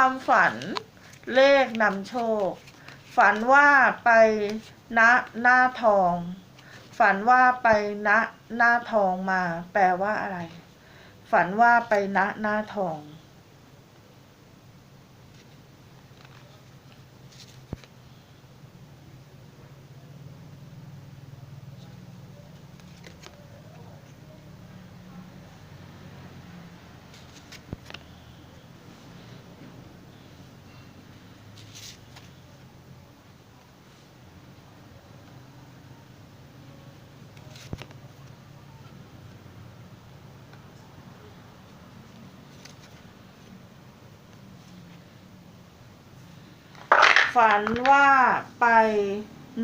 ความฝันเลขนำโชค ฝันว่าไปณหน้าทอง ฝันว่าไปณหน้าทองมา แปลว่าอะไร ฝันว่าไปณหน้าทอง ฝันว่าไป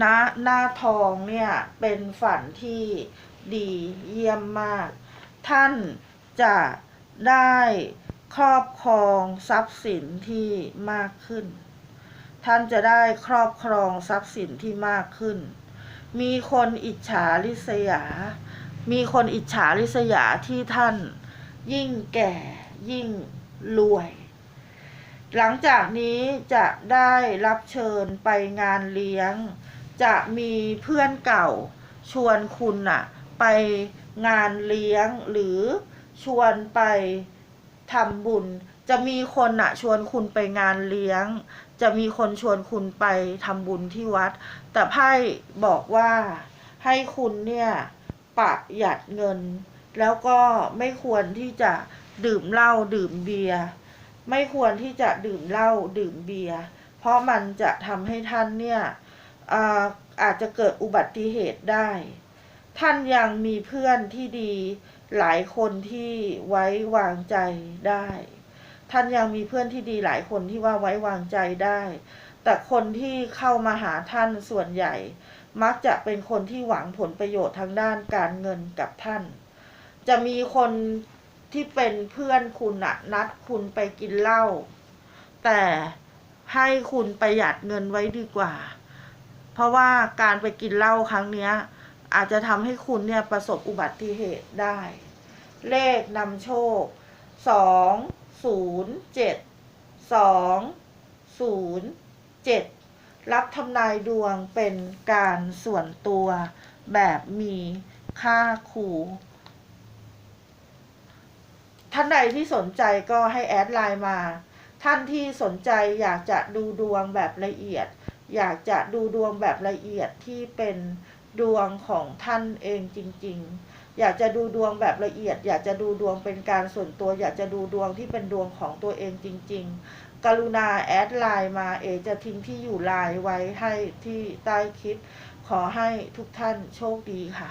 ณหน้าทองเนี่ยเป็นฝันที่ดีเยี่ยมมาก ท่านจะได้ครอบครองทรัพย์สินที่มากขึ้น ท่านจะได้ครอบครองทรัพย์สินที่มากขึ้น มีคนอิจฉาริษยา มีคนอิจฉาริษยาที่ท่านยิ่งแก่ยิ่งรวย หลังจากนี้จะได้รับเชิญไปงานเลี้ยง จะมีเพื่อนเก่าชวนคุณน่ะไปงานเลี้ยงหรือชวนไปทำบุญ จะมีคนน่ะชวนคุณไปงานเลี้ยง จะมีคนชวนคุณไปทำบุญที่วัด แต่ไพ่บอกว่าให้คุณเนี่ยประหยัดเงิน แล้วก็ไม่ควรที่จะดื่มเหล้าดื่มเบียร์ ไม่ควรที่จะดื่มเหล้าดื่มเบียร์เพราะมันจะทำให้ท่านเนี่ยอาอาจจะเกิดอุบัติเหตุได้ ท่านยังมีเพื่อนที่ดีหลายคนที่ไว้วางใจได้ ท่านยังมีเพื่อนที่ดีหลายคนที่ว่าไว้วางใจได้ แต่คนที่เข้ามาหาท่านส่วนใหญ่ มักจะเป็นคนที่หวังผลประโยชน์ทางด้านการเงินกับท่าน จะมีคน ที่เป็นเพื่อนคุณอะนัดคุณไปกินเหล้าแต่ให้คุณประหยัดเงินไว้ดีกว่า เพราะว่าการไปกินเหล้าครั้งเนี้ย อาจจะทำให้คุณเนี่ยประสบอุบัติเหตุได้ เลขนำโชคสองศูนย์เจ็ดสองศูนย์เจ็ดรับทำนายดวงเป็นการส่วนตัวแบบมีค่าครูานใดที่สนใจก็ให้แอดไลน์มา ท่านที่สนใจอยากจะดูดวงแบบละเอียด อยากจะดูดวงแบบละเอียดที่เป็นดวงของท่านเองจริง ๆ อยากจะดูดวงแบบละเอียด อยากจะดูดวงเป็นการส่วนตัว อยากจะดูดวงที่เป็นดวงของตัวเองจริง ๆ กรุณาแอดไลน์มาเอจะทิ้งที่อยู่ไลน์ไว้ให้ที่ใต้คลิป ขอให้ทุกท่านโชคดีค่ะ